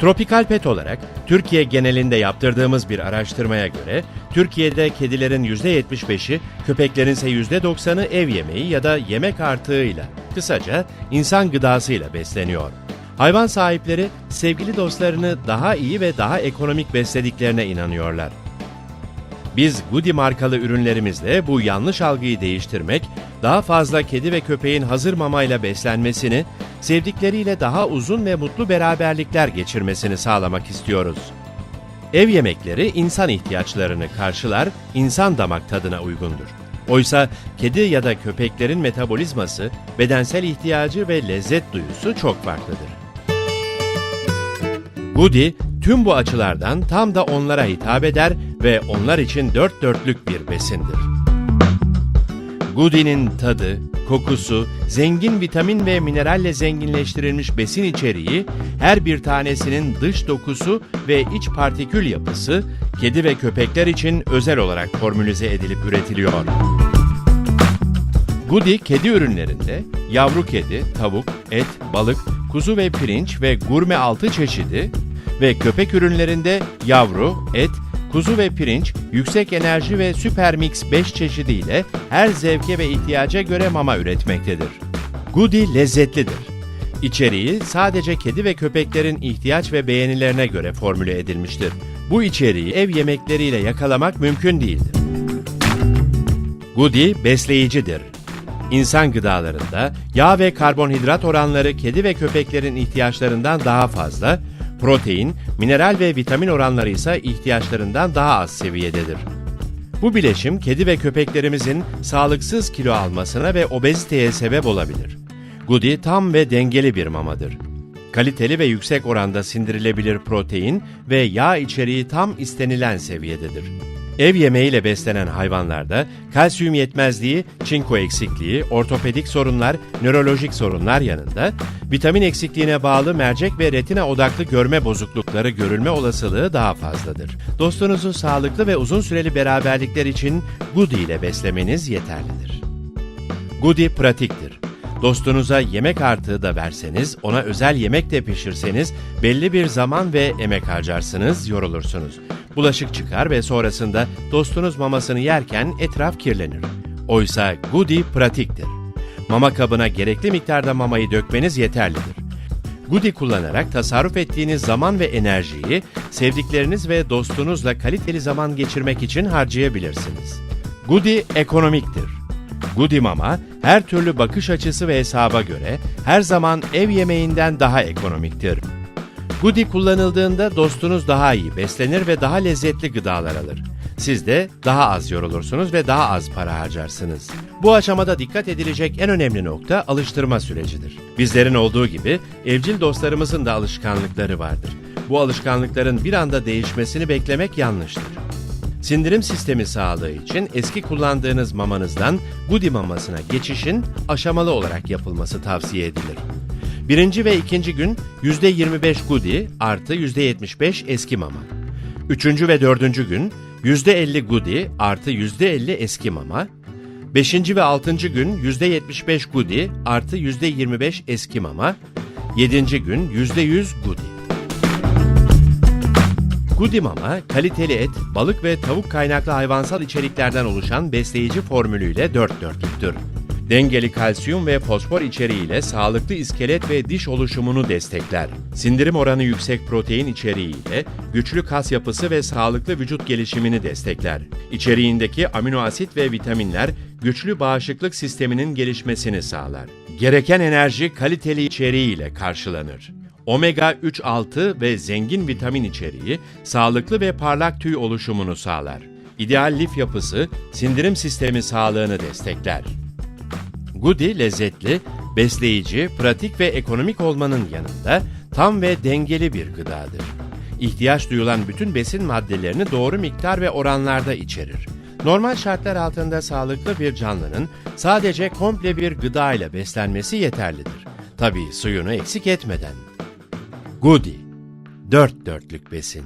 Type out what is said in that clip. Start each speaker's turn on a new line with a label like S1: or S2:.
S1: Tropikal Pet olarak Türkiye genelinde yaptırdığımız bir araştırmaya göre Türkiye'de kedilerin %75'i, köpeklerin ise %90'ı ev yemeği ya da yemek artığıyla, kısaca insan gıdasıyla besleniyor. Hayvan sahipleri sevgili dostlarını daha iyi ve daha ekonomik beslediklerine inanıyorlar. Biz Goody markalı ürünlerimizle bu yanlış algıyı değiştirmek, daha fazla kedi ve köpeğin hazır mamayla beslenmesini, sevdikleriyle daha uzun ve mutlu beraberlikler geçirmesini sağlamak istiyoruz. Ev yemekleri insan ihtiyaçlarını karşılar, insan damak tadına uygundur. Oysa kedi ya da köpeklerin metabolizması, bedensel ihtiyacı ve lezzet duyusu çok farklıdır. Goody tüm bu açılardan tam da onlara hitap eder ve onlar için dört dörtlük bir besindir. Goody'nin tadı, kokusu, zengin vitamin ve mineralle zenginleştirilmiş besin içeriği, her bir tanesinin dış dokusu ve iç partikül yapısı, kedi ve köpekler için özel olarak formülize edilip üretiliyor. Goody kedi ürünlerinde yavru kedi, tavuk, et, balık, kuzu ve pirinç ve gurme altı çeşidi ve köpek ürünlerinde yavru, et, kuzu ve pirinç, yüksek enerji ve süper mix 5 çeşidiyle her zevke ve ihtiyaca göre mama üretmektedir. Goody lezzetlidir. İçeriği sadece kedi ve köpeklerin ihtiyaç ve beğenilerine göre formüle edilmiştir. Bu içeriği ev yemekleriyle yakalamak mümkün değildir. Goody besleyicidir. İnsan gıdalarında yağ ve karbonhidrat oranları kedi ve köpeklerin ihtiyaçlarından daha fazla, protein, mineral ve vitamin oranları ise ihtiyaçlarından daha az seviyededir. Bu bileşim kedi ve köpeklerimizin sağlıksız kilo almasına ve obeziteye sebep olabilir. Goody tam ve dengeli bir mamadır. Kaliteli ve yüksek oranda sindirilebilir protein ve yağ içeriği tam istenilen seviyededir. Ev yemeğiyle beslenen hayvanlarda kalsiyum yetmezliği, çinko eksikliği, ortopedik sorunlar, nörolojik sorunlar yanında vitamin eksikliğine bağlı mercek ve retina odaklı görme bozuklukları görülme olasılığı daha fazladır. Dostunuzu sağlıklı ve uzun süreli beraberlikler için Goody ile beslemeniz yeterlidir. Goody pratiktir. Dostunuza yemek artığı da verseniz, ona özel yemek de pişirseniz belli bir zaman ve emek harcarsınız, yorulursunuz. Bulaşık çıkar ve sonrasında dostunuz mamasını yerken etraf kirlenir. Oysa Goody pratiktir. Mama kabına gerekli miktarda mamayı dökmeniz yeterlidir. Goody kullanarak tasarruf ettiğiniz zaman ve enerjiyi sevdikleriniz ve dostunuzla kaliteli zaman geçirmek için harcayabilirsiniz. Goody ekonomiktir. Goody Mama her türlü bakış açısı ve hesaba göre her zaman ev yemeğinden daha ekonomiktir. Goody kullanıldığında dostunuz daha iyi beslenir ve daha lezzetli gıdalar alır. Siz de daha az yorulursunuz ve daha az para harcarsınız. Bu aşamada dikkat edilecek en önemli nokta alıştırma sürecidir. Bizlerin olduğu gibi evcil dostlarımızın da alışkanlıkları vardır. Bu alışkanlıkların bir anda değişmesini beklemek yanlıştır. Sindirim sistemi sağlığı için eski kullandığınız mamanızdan Goody mamasına geçişin aşamalı olarak yapılması tavsiye edilir. Birinci ve ikinci gün %25 Goody artı %75 eski mama. Üçüncü ve dördüncü gün %50 Goody artı %50 eski mama. Beşinci ve altıncı gün %75 Goody artı %25 eski mama. Yedinci gün %100 Goody. Goody Mama, kaliteli et, balık ve tavuk kaynaklı hayvansal içeriklerden oluşan besleyici formülüyle dört dörtlüktür. Dengeli kalsiyum ve fosfor içeriğiyle sağlıklı iskelet ve diş oluşumunu destekler. Sindirim oranı yüksek protein içeriğiyle güçlü kas yapısı ve sağlıklı vücut gelişimini destekler. İçeriğindeki amino asit ve vitaminler güçlü bağışıklık sisteminin gelişmesini sağlar. Gereken enerji kaliteli içeriğiyle karşılanır. Omega 3 6 ve zengin vitamin içeriği sağlıklı ve parlak tüy oluşumunu sağlar. İdeal lif yapısı sindirim sistemi sağlığını destekler. Goody lezzetli, besleyici, pratik ve ekonomik olmanın yanında tam ve dengeli bir gıdadır. İhtiyaç duyulan bütün besin maddelerini doğru miktar ve oranlarda içerir. Normal şartlar altında sağlıklı bir canlının sadece komple bir gıda ile beslenmesi yeterlidir. Tabii suyunu eksik etmeden. Goody, dört dörtlük besin.